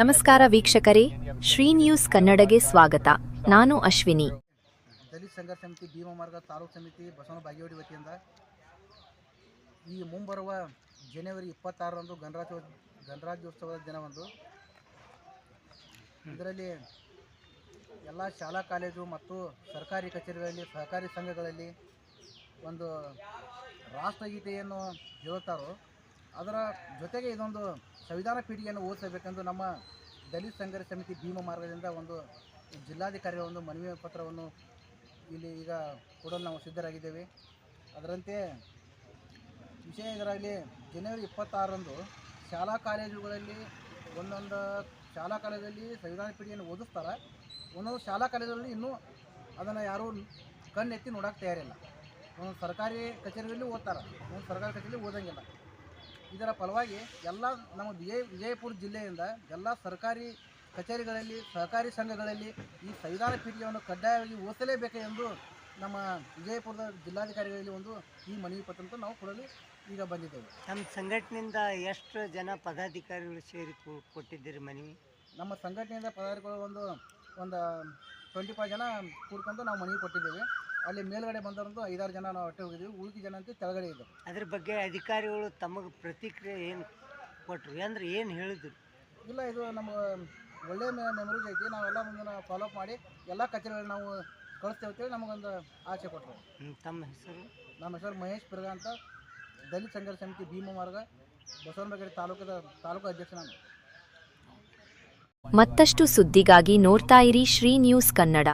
ನಮಸ್ಕಾರ ವೀಕ್ಷಕರೇ, ಶ್ರೀ ನ್ಯೂಸ್ ಕನ್ನಡಗೆ ಸ್ವಾಗತ. ನಾನು ಅಶ್ವಿನಿ. ದಲಿತ ಸಂಘರ್ಷ ಸಮಿತಿ, ಭೀಮ ಮಾರ್ಗ ತಾಲೂಕು ಸಮಿತಿ, ಬಸವನ ಬಾಗೇವಾಡಿ ವತಿಯಿಂದ ಈ ಮುಂಬರುವ ಜನವರಿ ಇಪ್ಪತ್ತಾರರಂದು ಗಣರಾಜ್ಯ, ಗಣರಾಜ್ಯೋತ್ಸವದ ದಿನವಂದು ಇದರಲ್ಲಿ ಎಲ್ಲ ಶಾಲಾ, ಕಾಲೇಜು ಮತ್ತು ಸರ್ಕಾರಿ ಕಚೇರಿಗಳಲ್ಲಿ, ಸಹಕಾರಿ ಸಂಘಗಳಲ್ಲಿ ಒಂದು ರಾಷ್ಟ್ರಗೀತೆಯನ್ನು ಹೇಳುತ್ತಾರೋ ಅದರ ಜೊತೆಗೆ ಇದೊಂದು ಸಂವಿಧಾನ ಪೀಠಿಗೆಯನ್ನು ಓದಿಸಬೇಕೆಂದು ನಮ್ಮ ದಲಿತ ಸಂಘರ್ಷ ಸಮಿತಿ ಭೀಮ ಮಾರ್ಗದಿಂದ ಒಂದು ಜಿಲ್ಲಾಧಿಕಾರಿಗಳ ಒಂದು ಮನವಿ ಪತ್ರವನ್ನು ಇಲ್ಲಿ ಈಗ ಕೊಡಲು ನಾವು ಸಿದ್ಧರಾಗಿದ್ದೇವೆ. ಅದರಂತೆ ವಿಷಯ ಇದರಲ್ಲಿ ಜನವರಿ ಇಪ್ಪತ್ತಾರರಂದು ಶಾಲಾ ಕಾಲೇಜುಗಳಲ್ಲಿ ಒಂದೊಂದು ಶಾಲಾ ಕಾಲೇಜಲ್ಲಿ ಸಂವಿಧಾನ ಪೀಠಿಯನ್ನು ಓದಿಸ್ತಾರೆ. ಒಂದೊಂದು ಶಾಲಾ ಕಾಲೇಜಲ್ಲಿ ಇನ್ನೂ ಅದನ್ನು ಯಾರೂ ಕಣ್ಣೆತ್ತಿ ನೋಡೋಕೆ ತಯಾರಿಲ್ಲ. ಒಂದು ಸರ್ಕಾರಿ ಕಚೇರಿಯಲ್ಲಿ ಓದ್ತಾರೆ, ಒಂದು ಸರ್ಕಾರಿ ಕಚೇರಿಯಲ್ಲಿ ಓದಂಗಿಲ್ಲ. ಇದರ ಫಲವಾಗಿ ಎಲ್ಲ ನಮ್ಮ ವಿಜಯ ವಿಜಯಪುರ ಜಿಲ್ಲೆಯಿಂದ ಎಲ್ಲ ಸರ್ಕಾರಿ ಕಚೇರಿಗಳಲ್ಲಿ ಸಹಕಾರಿ ಸಂಘಗಳಲ್ಲಿ ಈ ಸಂವಿಧಾನ ಪೀಠವನ್ನು ಕಡ್ಡಾಯವಾಗಿ ಓದಿಸಲೇಬೇಕು ಎಂದು ನಮ್ಮ ವಿಜಯಪುರದ ಜಿಲ್ಲಾಧಿಕಾರಿಗಳಲ್ಲಿ ಒಂದು ಈ ಮನವಿ ಪತ್ರ ನಾವು ಕೊಡಲು ಈಗ ಬಂದಿದ್ದೇವೆ. ನಮ್ಮ ಸಂಘಟನೆಯಿಂದ ಎಷ್ಟು ಜನ ಪದಾಧಿಕಾರಿಗಳು ಸೇರಿ ಕೊಟ್ಟಿದ್ದೀರಿ ಮನವಿ? ನಮ್ಮ ಸಂಘಟನೆಯಿಂದ ಪದಾಧಿಕಾರಿಗಳು ಒಂದು ಒಂದು ಟ್ವೆಂಟಿ ಫೈವ್ ಜನ ಕೂಡ್ಕೊಂಡು ನಾವು ಮನವಿ ಕೊಟ್ಟಿದ್ದೇವೆ. ಅಲ್ಲಿ ಮೇಲ್ಗಡೆ ಬಂದವರಂತೂ ಐದಾರು ಜನ ನಾವು ಹೊಟ್ಟೆ ಹೋಗಿದ್ದೀವಿ ಉಳಿದ ಜನ ಅಂತೂ ಕೆಳಗಡೆ ಇದ್ದರು. ಅದ್ರ ಬಗ್ಗೆ ಅಧಿಕಾರಿಗಳು ತಮಗೆ ಪ್ರತಿಕ್ರಿಯೆ ಏನು ಕೊಟ್ಟರು ಅಂದ್ರೆ ಏನು ಹೇಳಿದ್ರು? ಇಲ್ಲ ಇದು ನಮ್ಗೆ ಒಳ್ಳೆ ಮೆಮೊರೀಸ್ ಐತಿ. ನಾವೆಲ್ಲ ಮುಂದೆ ಫಾಲೋಅಪ್ ಮಾಡಿ ಎಲ್ಲ ಕಚೇರಿಗಳು ನಾವು ಕಳಿಸ್ತೇವೆ ಅಂತೇಳಿ ನಮಗೊಂದು ಆಸೆ ಕೊಟ್ಟರು ತಮ್ಮ ಹೆಸರು? ನಮ್ಮ ಹೆಸರು ಮಹೇಶ್ ಪಿರ್ಗ ಅಂತ. ದಲಿತ ಸಂಘರ್ಷ ಸಮಿತಿ ಭೀಮ ಮಾರ್ಗ ಬಸವನಬಾಗೇಡಿ ತಾಲೂಕದ ತಾಲೂಕು ಅಧ್ಯಕ್ಷ ನಾನು. ಮತ್ತಷ್ಟು ಸುದ್ದಿಗಾಗಿ ನೋಡ್ತಾ ಇರಿ ಶ್ರೀ ನ್ಯೂಸ್ ಕನ್ನಡ.